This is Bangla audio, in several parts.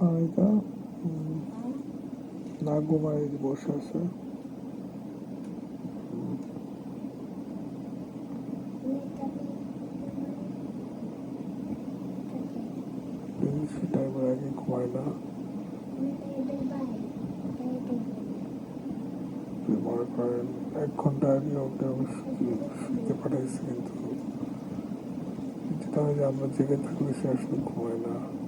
আর এটা না ঘুমায় বসে আছে। টাইমের আগে ঘুমায় না। মনে এক ঘণ্টা আগে ওকে শুতে- শুতে কিন্তু। আমরা জেগে থাকলে সে আসলে ঘুমায় না।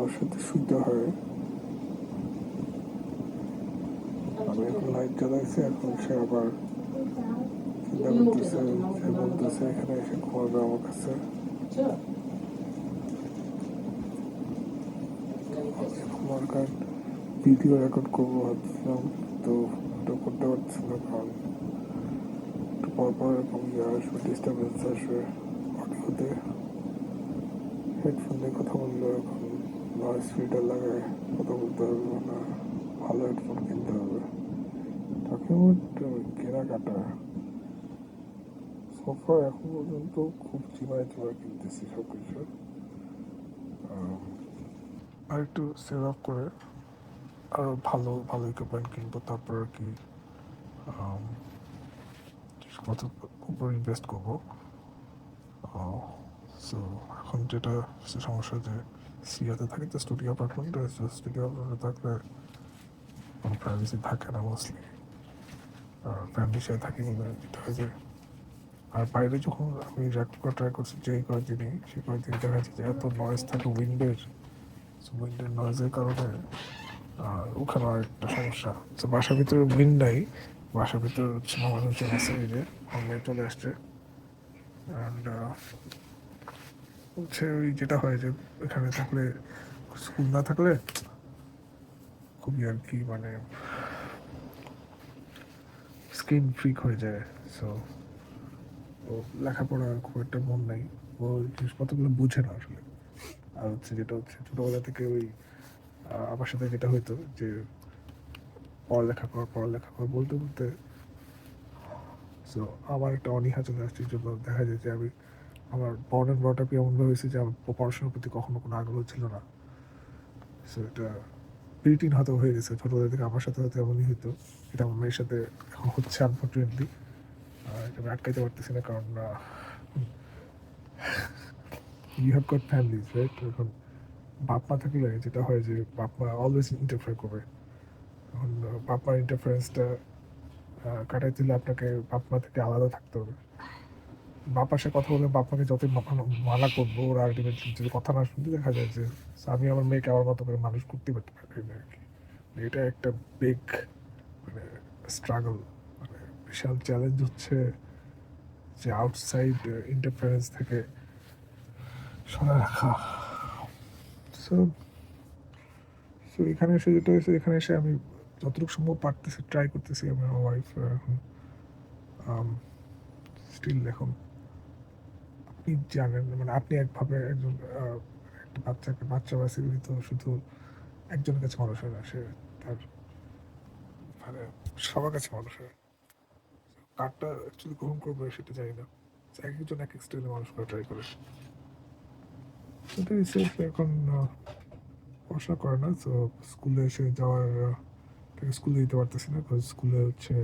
ওর সাথে শুতে হয়। আমি এখন লাইট জ্বালাইছি, এখন সে আবার চিন্তা করতেছে, সে বলতেছে, এখানে এসে ঘুমাবে আমার কাছে। আমার কার্ড ভিডিও রেকর্ড করব ভাবছিলাম, তো ওটা করতে পারছি না, কারণ একটু পর পর এরকম ইয়ে আসবে ডিস্টারবেন্স আসবে অডিওতে হেডফোন কথা বললে এখন। নয়েস ফিল্টার লাগায়, কথা বলতে হবে না, ভালো হেডফোন কিনতে হবে। তাকে কেনাকাটা সোফা এখন পর্যন্ত খুব চিমায় চিমায় কিনতেছি সব কিছু আর একটু সেভ আপ করে আরও ভালো ভালো ইকুইপমেন্ট কিনবো, তারপর আর কি কত উপর ইনভেস্ট করব। সো এখন যেটা সমস্যা যে সিয়াতে থাকে তো স্টুডিও অ্যাপার্টমেন্টে স্টুডিও অ্যাপার্টমেন্টে থাকলে কোনো প্রাইভেসি থাকে না মোস্টলি আর সাথে থাকি বলে যেটা হয় যে, আর বাইরে যখন আমি রেকর্ড করা ট্রাই করছি যে কয়েকদিনই, সেই কয়েকদিন দেখা যাচ্ছে যে এত নয়েজ থাকে উইন্ডের সো উইন্ডের নয়েজের কারণে, আর ওখানেও একটা সমস্যা। তো বাসার ভিতরে উইন্ড নাই, বাসার ভিতরে হচ্ছে মানুষজন আছে এই যে অনলাইন চলে আসছে। অ্যান্ড হচ্ছে ওই যেটা হয় যে এখানে থাকলে, স্কুল না থাকলে খুবই আর কি মানে স্ক্রিন ফ্রিক হয়ে যায়। সো ও লেখাপড়া খুব একটা মন নাই। ও জিনিসপত্রগুলো বুঝে না আসলে। আর হচ্ছে যেটা হচ্ছে, ছোটোবেলা থেকে ওই আমার সাথে যেটা হইতো যে পড়ালেখা কর পড়ালেখা কর বলতে বলতে সো আমার একটা অনীহা চলে আসছে। জন্য দেখা যায় যে আমি আমার বর্ণ অ্যান্ড ব্রট আপ এমনভাবে হয়েছে যে আমার পড়াশোনার প্রতি কখনো কোনো আগ্রহ ছিল না। সো এটা বিল্ট ইন হয়তো হয়ে গেছে, ছোটোবেলা থেকে আমার সাথে হয়তো এমনই হতো। এটা আমার মেয়ের সাথে এখন হচ্ছে আনফর্চুনেটলি এটা আমি আটকাইতে পারতেছি না কারণ you have got families right এখন বাপ মা থাকলে যেটা হয় যে বাপ মা অলওয়েজ ইন্টারফেয়ার করবে এখন বাপ মার ইন্টারফারেন্সটা কাটাইতে হলে আপনাকে বাপ মা থেকে আলাদা থাকতে হবে। বাপার সাথে কথা বলে বাপাকে যতই মানা করব, ওরা আলটিমেটলি যদি কথা না শুনতে দেখা যায় যে আমি আমার মেয়েকে আমার মতো করে মানুষ করতে পারি না আর কি। এটা একটা বিগ মানে স্ট্রাগল মানে বিশাল চ্যালেঞ্জ হচ্ছে যে আউটসাইড ইন্টারফারেন্স থেকে সরে রাখা। সো সো এখানে এসে যেটা হয়েছে, এখানে এসে আমি যতটুকু সম্ভব পারতেছি ট্রাই করতেছি, আমি আমার ওয়াইফ এখন স্টিল এখন আপনি জানেন মানে আপনি একভাবে একজন একটা বাচ্চাকে, বাচ্চা বেসিক্যালি তো শুধু একজনের কাছে মানুষ হয় না, সে তার মানে সবার কাছে মানুষ হয়। কারটা অ্যাকচুয়ালি গ্রহণ করবে সেটা জানি না। এক একজন এক এক স্টাইলে মানুষ করা ট্রাই করে। সেটাই সেফ এখন পড়াশোনা করে না, তো স্কুলে এসে যাওয়ার, তাকে স্কুলে দিতে পারতেছি না, কারণ স্কুলে হচ্ছে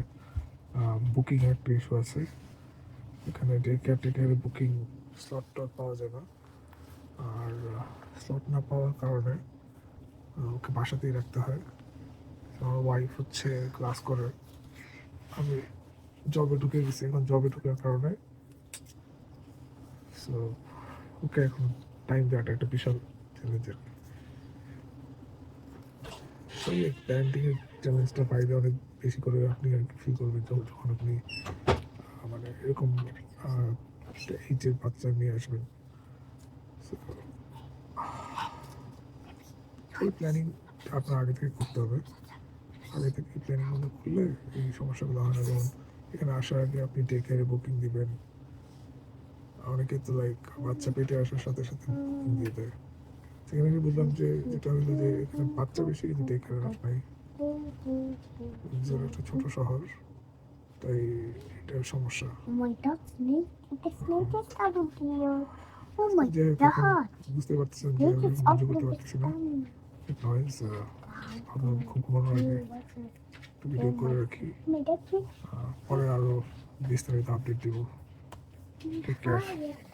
বুকিং একটা ইস্যু আছে। এখানে ডে কেয়ার টেকারের বুকিং স্লট টট পাওয়া যায় না আর স্লট না পাওয়ার কারণে ওকে বাসাতেই রাখতে হয়। আমার ওয়াইফ হচ্ছে ক্লাস করে। আমি জবে ঢুকে গেছি, এখন জবে ঢুকার কারণে। সো ওকে এখন টাইম দেওয়াটা একটা বিশাল চ্যালেঞ্জের সেই প্যারেন্টিং এর চ্যালেঞ্জটা বাইরে অনেক বেশি করে আপনি আর কি ফিল করবেন যখন আপনি মানে এরকম এইচের বাচ্চা নিয়ে আসবেন। এই প্ল্যানিং আপনার আগে থেকে করতে হবে। আগে থেকে এই প্ল্যানিংগুলো করলে এই সমস্যাগুলো হয় না। যেমন এখানে আসার আগে আপনি ডে কেয়ারে বুকিং দিবেন। অনেকে তো লাইক বাচ্চা পেটে আসার সাথে সাথে বুকিং দিয়ে দেয়। সেখানে আমি বললাম যে, যেটা হলো যে, এখানে বাচ্চা বেশি কিন্তু ডে কেয়ার নাই। একটা ছোট শহর। তাই এটা সমস্যা. বুঝতে পারতেছেন যে আমি it's up করতে with পারতেছি না। নয়েজ ভাবলাম খুব ঘুমানোর আগে ভিডিও করে রাখি। পরে আরও বিস্তারিত আপডেট দিব। Ah, yeah.